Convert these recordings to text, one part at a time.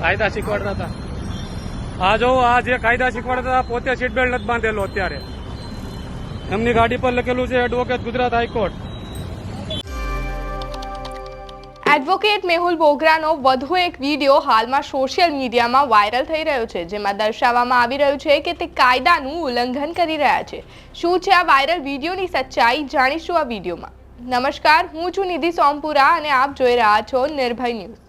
કાયદા શીખવાડતા હતા. આ જો, આ જે કાયદા શીખવાડતા હતા, પોતે સીટ બેલ્ટ નથી બાંધેલો અત્યારે. એમની ગાડી પર લખેલું છે advocate Gujarat high court advocate Mehul બોગરાનો વધુ એક વીડિયો હાલમાં સોશિયલ મીડિયામાં વાયરલ થઈ રહ્યો છે, જેમાં દર્શાવવામાં આવી રહ્યું છે કે તે કાયદાનું ઉલ્લંઘન કરી રહ્યા છે. શું છે આ વાયરલ વિડીયોની સચ્ચાઈ? જાણીશું આ વિડીયોમાં નમસ્કાર હું છું નિધિ સોમપુરા અને આપ જોઈ રહ્યા છો નિર્ભય ન્યૂઝ.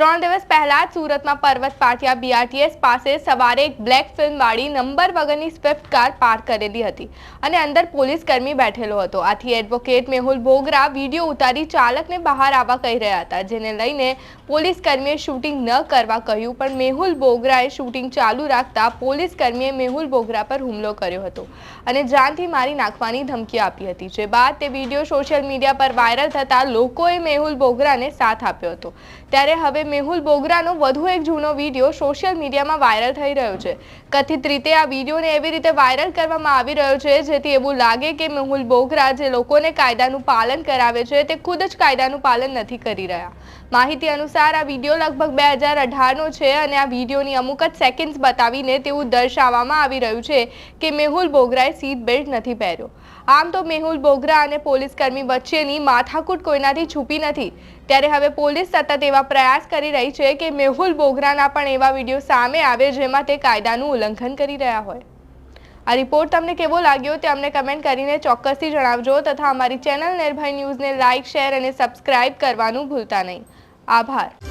ત્રણ દિવસ પહેલા જ સુરતમાં પર્વત પાટિયા બીઆરટીએસ પાસે સવારે એક બ્લેક ફિલ્મવાળી નંબર વગરની સ્વિફ્ટ કાર પાર્ક કરેલી હતી અને અંદર પોલીસ કર્મી બેઠેલો હતો. આથી એડવોકેટ મેહુલ બોગરા વીડિયો ઉતારી ચાલકને બહાર આવવા કહી રહ્યા હતા, જેને લઈને પોલીસ કર્મીએ શૂટિંગ ન કરવા કહ્યું, પણ મેહુલ બોગરાએ શૂટિંગ ચાલુ રાખતા પોલીસ કર્મીએ મેહુલ બોગરા પર હુમલો કર્યો હતો અને જાનથી મારી નાખવાની ધમકી આપી હતી. જે બાદ તે વીડિયો સોશિયલ મીડિયા પર વાયરલ થતાં લોકોએ મેહુલ બોગરાને સાથ આપ્યો હતો. ત્યારે હવે મેહુલ બોગરાનો વધુ એક જૂનો વીડિયો સોશિયલ મીડિયામાં વાયરલ થઈ રહ્યો છે. કથિત રીતે આ વિડીયોને એવી રીતે વાયરલ કરવામાં આવી રહ્યો છે, જેથી એવું લાગે કે મેહુલ બોગરા જે લોકોને કાયદાનું પાલન કરાવે છે, તે ખુદ જ કાયદાનું પાલન નથી કરી રહ્યા. માહિતી અનુસાર આ વીડિયો લગભગ બે હજાર અઢારનો છે અને આ વિડીયોની અમુક જ સેકન્ડ્સ બતાવીને તેવું દર્શાવવામાં આવી રહ્યું છે કે મેહુલ બોગરાએ સીટ બેલ્ટ નથી પહેર્યો. આમ તો મેહુલ બોગરા અને પોલીસ કર્મી વચ્ચેની માથાકૂટ કોઈનાથી છૂપી નથી. ત્યારે હવે પોલીસ સતત એવા પ્રયાસ કરી રહી છે કે મેહુલ બોગરાના પણ એવા વીડિયો સામે આવે જેમાં તે કાયદાનું ઉલ્લંઘન કરી રહ્યા હોય. આ રિપોર્ટ તમને કેવો લાગ્યો તે અમને કમેન્ટ કરીને ચોક્કસથી જણાવજો તથા અમારી ચેનલ નિર્ભય ન્યૂઝને લાઇક શેર અને સબસ્ક્રાઇબ કરવાનું ભૂલતા નહીં. આભાર.